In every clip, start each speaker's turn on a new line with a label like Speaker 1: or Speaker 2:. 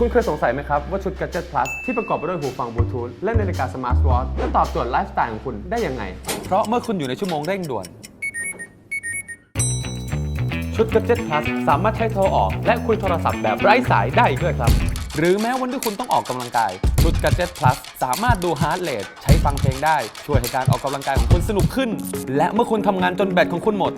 Speaker 1: คุณเคยสงสัยไหมครับ ว่าชุด Gadget Plus ที่ประกอบไปด้วยหูฟังบลูทูธและนาฬิกาสมาร์ทวอทจะตอบโจทย์ไลฟ์สไตล์ของคุณได้ยังไง
Speaker 2: เพราะเมื่อคุณอยู่ในชั่วโมงเร่งด่วน
Speaker 1: ชุด Gadget Plus สามารถใช้โทรออก และคุยโทรศัพท์แบบไร้สายได้อีกด้วยครับ
Speaker 2: หรือแม้วันที่คุณต้องออกกำลังกาย ชุด Gadget Plus สามารถดู Heart Rate ใช้ฟังเพลงได้ ช่วยให้การออกกำลังกายของคุณสนุกขึ้น และเมื่อคุณทำงานจนแบตของคุณหมด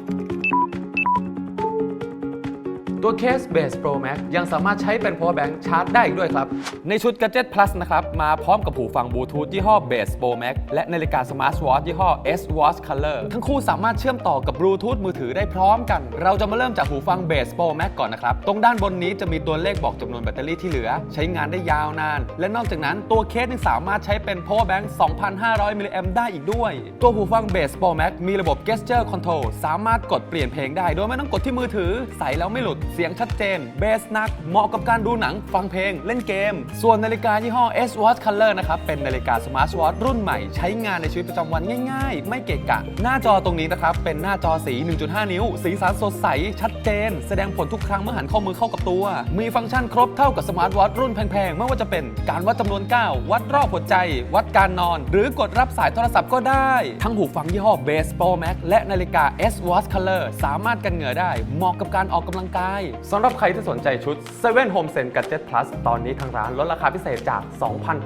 Speaker 1: ตัวเคส Base Pro Max ยังสามารถใช้เป็น power bank ชาร์จได้อีกด้วยครับ
Speaker 2: ในชุด Gadget Plus นะครับ มาพร้อมกับหูฟังบลูทูธยี่ห้อ Bass Pro Max และนาฬิกา Smart Watch ยี่ห้อ S Watch Color ทั้งคู่สามารถเชื่อมต่อกับบลูทูธมือถือได้พร้อมกัน เราจะมาเริ่มจากหูฟัง Bass Pro Max ก่อนนะครับ ตรงด้านบนนี้จะมีตัวเลขบอกจำนวนแบตเตอรี่ที่เหลือ ใช้งานได้ยาวนาน และนอกจากนั้นตัวเคสยังสามารถใช้เป็น power bank 2,500มิลลิแอมได้อีกด้วย ตัวหูฟัง Bass Pro Max มีระบบ Gesture Control สามารถกดเปลี่ยนเพลงได้ โดยไม่ต้องกดที่มือถือใส่แล้วไม่หลุดเสียงชัดเจน เบสนัก เหมาะกับการดูหนัง ฟังเพลง เล่นเกม ส่วนนาฬิกายี่ห้อ S Watch Color นะครับ เป็นนาฬิกา Smart Watch รุ่นใหม่ ใช้งานในชีวิตประจำวันง่ายๆ ไม่เกะกะ หน้าจอตรงนี้นะครับ เป็นหน้าจอสี 1.5 นิ้ว สีสันสดใส ชัดเจน แสดงผลทุกครั้งเมื่อหันข้อมือเข้ากับตัว มีฟังก์ชันครบเท่ากับ Smart Watch รุ่นแพงๆ ไม่ว่าจะเป็นการวัดจำนวนก้าววัดรอบหัวใจ วัดการนอน หรือกดรับสายโทรศัพท์ก็ได้ ทั้งหูฟังยี่ห้อ Bass Pro Max และนาฬิกา S Watch Color สามารถกันเหงื่อได้ เหมาะกับการออกกำลังกาย
Speaker 1: สำหรับใครที่สนใจชุด 7 Home Sense Gadget Plus ตอนนี้ทางร้านลดราคาพิเศษจาก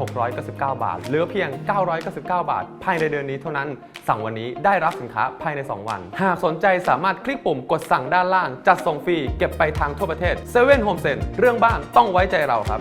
Speaker 1: 2,699 บาท เหลือเพียง 999 บาท ภายในเดือนนี้เท่านั้น สั่งวันนี้ได้รับสินค้าภายใน 2 วัน หากสนใจสามารถคลิกปุ่มกดสั่งด้านล่าง จัดส่งฟรี เก็บไปทางทั่วประเทศ 7 Home Sense เรื่องบ้านต้องไว้ใจเราครับ